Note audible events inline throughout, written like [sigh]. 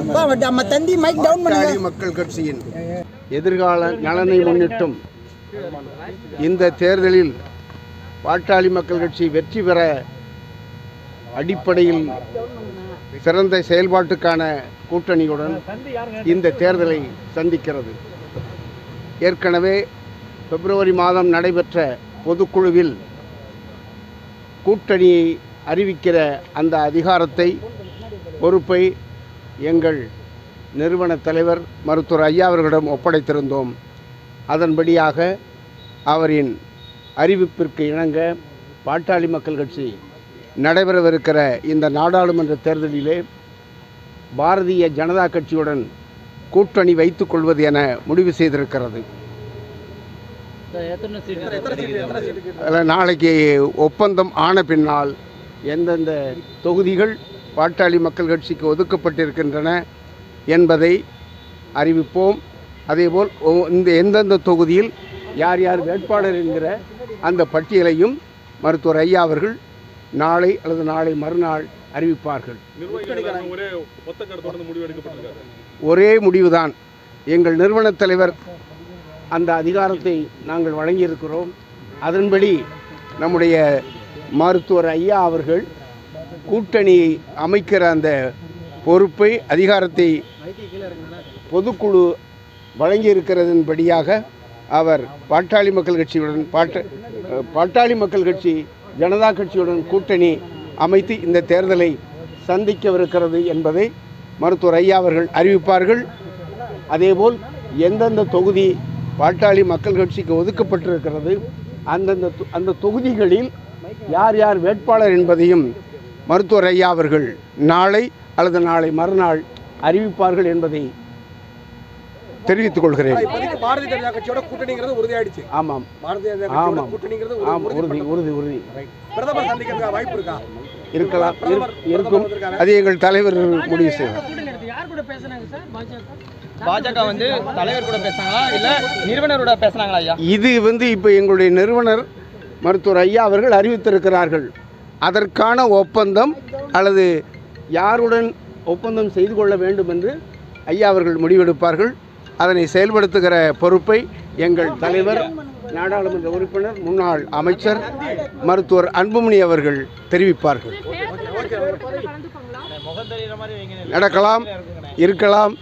நம்ம தந்தி mic down பண்ணுங்க. பாட்டாளி மக்கள் கட்சியின் எதிர்கால நலனை முன்னிட்டும் இந்த தேர்தலில் பாட்டாளி மக்கள் கட்சி வெற்றி பெற அடிப்படையில் சிறந்த செயல்பாட்டுக்கான கூட்டணியுடன் இந்த தேர்தலை சந்திக்கிறது. ஏற்கனவே பிப்ரவரி மாதம் நடைபெற்ற பொதுக்குழுவில் கூட்டணியை அறிவிக்கிற அந்த அதிகாரத்தை பொறுப்பை எங்கள் நிறுவன தலைவர் மருத்துவர் ஐயா அவர்களிடம் ஒப்படைத்திருந்தோம். அதன்படியாக அவரின் அறிவிப்பிற்கு இணங்க பாட்டாளி மக்கள் கட்சி நடைபெறவிருக்கிற இந்த நாடாளுமன்ற தேர்தலிலே பாரதிய ஜனதா கட்சியுடன் கூட்டணி வைத்துக் கொள்வது என முடிவு செய்திருக்கிறது. நாளைக்கு ஒப்பந்தம் ஆன பின்னால் எந்தெந்த தொகுதிகள் பாட்டாளி மக்கள் கட்சிக்கு ஒதுக்கப்பட்டிருக்கின்றன என்பதை அறிவிப்போம். அதேபோல் இந்த எந்தெந்த தொகுதியில் யார் யார் வேட்பாளர் என்கிற அந்த பட்டியலையும் மருத்துவர் ஐயா அவர்கள் நாளை அல்லது நாளை மறுநாள் அறிவிப்பார்கள். ஒரே முடிவு ஒரே முடிவுதான். எங்கள் நிறுவனத் தலைவர் அந்த அதிகாரத்தை நாங்கள் வழங்கியிருக்கிறோம். அதன்படி நம்முடைய மருத்துவர் ஐயா அவர்கள் கூட்டணி அமைக்கிற அந்த பொறுப்பை அதிகாரத்தை பொதுக்குழு வழங்கியிருக்கிறதன்படியாக அவர் பாட்டாளி மக்கள் கட்சியுடன் பாட்ட பாட்டாளி மக்கள் கட்சி ஜனதா கட்சியுடன் கூட்டணி அமைத்து இந்த தேர்தலை சந்திக்கவிருக்கிறது என்பதை மருத்துவர் ஐயா அவர்கள் அறிவிப்பார்கள். அதேபோல் எந்தெந்த தொகுதி பாட்டாளி மக்கள் கட்சிக்கு ஒதுக்கப்பட்டிருக்கிறது அந்தந்த தொ- அந்த தொகுதிகளில் யார் யார் வேட்பாளர் என்பதையும் மருத்துவர் ஐயா அவர்கள் நாளை அல்லது நாளை மறுநாள் அறிவிப்பார்கள் என்பதை தெரிவித்துக் கொள்கிறேன். பாரதிய ஜனதா கட்சியோட கூட்டணிங்கிறது உறுதியாயிடுச்சு. ஆமாம். பாரதிய ஜனதா கட்சியோட ஆமாம். கூட்டணிங்கிறது ஆம் உறுதி உறுதி உறுதி. பிரதமர் சந்திக்கிறதுக்கு வாய்ப்பு இருக்கா? இருக்கலாம். இருக்கும். அது எங்கள் தலைவர் முடிவு செய்வார். பாஜக வந்து தலைவர் கூட பேசுனாங்களா? இல்ல நிறுவனரோட பேசுனாங்களா ஐயா? இது வந்து இப்போ எங்களுடைய நிறுவனர் மருத்துவர் ஐயா அவர்கள் அறிவித்திருக்கிறார்கள். அதற்கான ஒப்பந்தம் அல்லது யாருடன் ஒப்பந்தம் செய்து கொள்ள வேண்டும் என்று ஐயா அவர்கள் முடிவெடுப்பார்கள். அதனை செயல்படுத்துகிற பொறுப்பை எங்கள் தலைவர் நாடாளுமன்ற உறுப்பினர் முன்னாள் அமைச்சர் மருத்துவர் அன்புமணி அவர்கள் தெரிவிப்பார்கள். நடக்கலாம் இருக்கலாம்.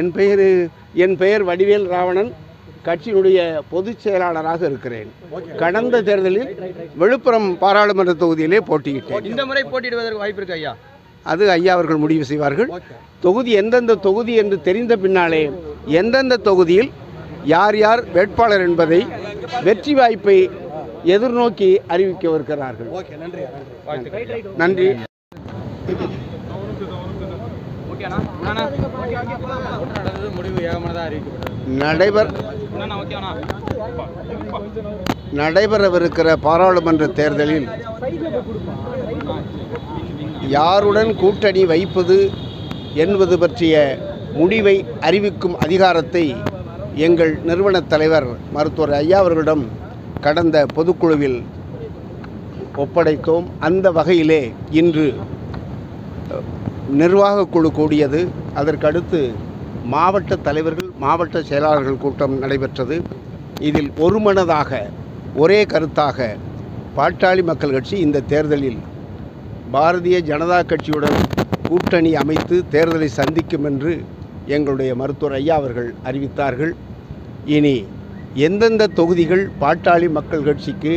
என் பெயர் என் பெயர் வடிவேல் ராவணன். கட்சியினுடைய பொதுச் செயலாளராக இருக்கிறேன். கடந்த தேர்தலில் விழுப்புரம் பாராளுமன்ற தொகுதியிலே போட்டியிட்டேன். இந்த முறை போட்டியிடுவதற்கு வாய்ப்பு இருக்கு ஐயா? அது ஐயா அவர்கள் முடிவு செய்வார்கள். தொகுதி எந்தெந்த தொகுதி என்று தெரிந்த பின்னாலே எந்தெந்த தொகுதியில் யார் யார் வேட்பாளர் என்பதை வெற்றி வாய்ப்பை எதிர்நோக்கி அறிவிக்கவிருக்கிறார்கள் ஓகே நன்றி நடைபெற நடைபெறவிருக்கிற பாராளுமன்ற தேர்தலில் யாருடன் கூட்டணி வைப்பது என்பது பற்றிய முடிவை அறிவிக்கும் அதிகாரத்தை எங்கள் நிறுவனத் தலைவர் மருத்துவர் ஐயா அவர்களிடம் கடந்த பொதுக்குழுவில் ஒப்படைத்தோம். அந்த வகையிலே இன்று அஹ், நிர்வாகக் குழு கூடியது. அதற்கடுத்து மாவட்ட தலைவர்கள் மாவட்ட செயலாளர்கள் கூட்டம் நடைபெற்றது. இதில் ஒருமனதாக ஒரே கருத்தாக பாட்டாளி மக்கள் கட்சி இந்த தேர்தலில் பாரதிய ஜனதா கட்சியுடன் கூட்டணி அமைத்து தேர்தலை சந்திக்கும் என்று எங்களுடைய மருத்துவர் ஐயா அவர்கள் அறிவித்தார்கள். இனி எந்தெந்த தொகுதிகள் பாட்டாளி மக்கள் கட்சிக்கு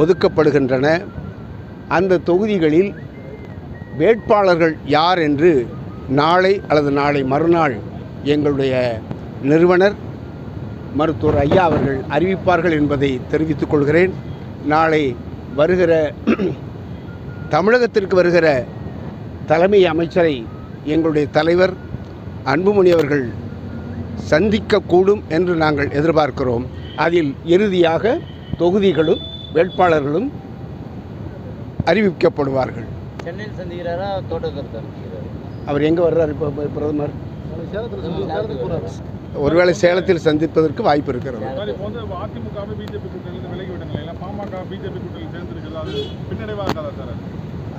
ஒதுக்கப்படுகின்றன? அந்த தொகுதிகளில் வேட்பாளர்கள் யார் என்று நாளை அல்லது நாளை மறுநாள் எங்களுடைய நிறுவனர் மருத்துவர் ஐயா அவர்கள் அறிவிப்பார்கள் என்பதை தெரிவித்துக் கொள்கிறேன். நாளை வருகிற [clears throat] தமிழகத்திற்கு வருகிற தலைமை அமைச்சரை எங்களுடைய தலைவர் அன்புமணி அவர்கள் சந்திக்கக்கூடும் என்று நாங்கள் எதிர்பார்க்கிறோம். அதில் இறுதியாக தொகுதிகளும் வேட்பாளர்களும் அறிவிக்கப்படுவார்கள். சென்னையில் சந்திக்கிறாரா தோட்டத்தில் அவர் எங்கே வர்றார் இப்போ பிரதமர்? ஒருவேளை சேலத்தில் சந்திப்பதற்கு வாய்ப்பு இருக்கிறது.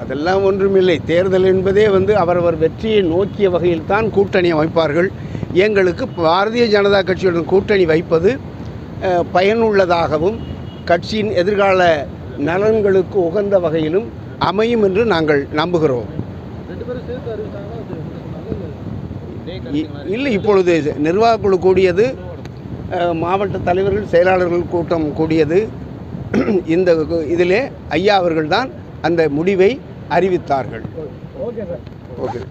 அதெல்லாம் ஒன்றுமில்லை. தேர்தல் என்பதே வந்து அவரவர் வெற்றியை நோக்கிய வகையில் தான் கூட்டணி அமைப்பார்கள். எங்களுக்கு பாரதிய ஜனதா கட்சியுடன் கூட்டணி வைப்பது பயனுள்ளதாகவும் கட்சியின் எதிர்கால நலன்களுக்கு உகந்த வகையிலும் அமையும் என்று நாங்கள் நம்புகிறோம். இல்லை இப்பொழுது நிர்வாகக்குழு கூடியது மாவட்ட தலைவர்கள் செயலாளர்கள் கூட்டம் கூடியது. [clears throat] இந்த இதிலே ஐயா அவர்கள்தான் அந்த முடிவை அறிவித்தார்கள். ஓகே.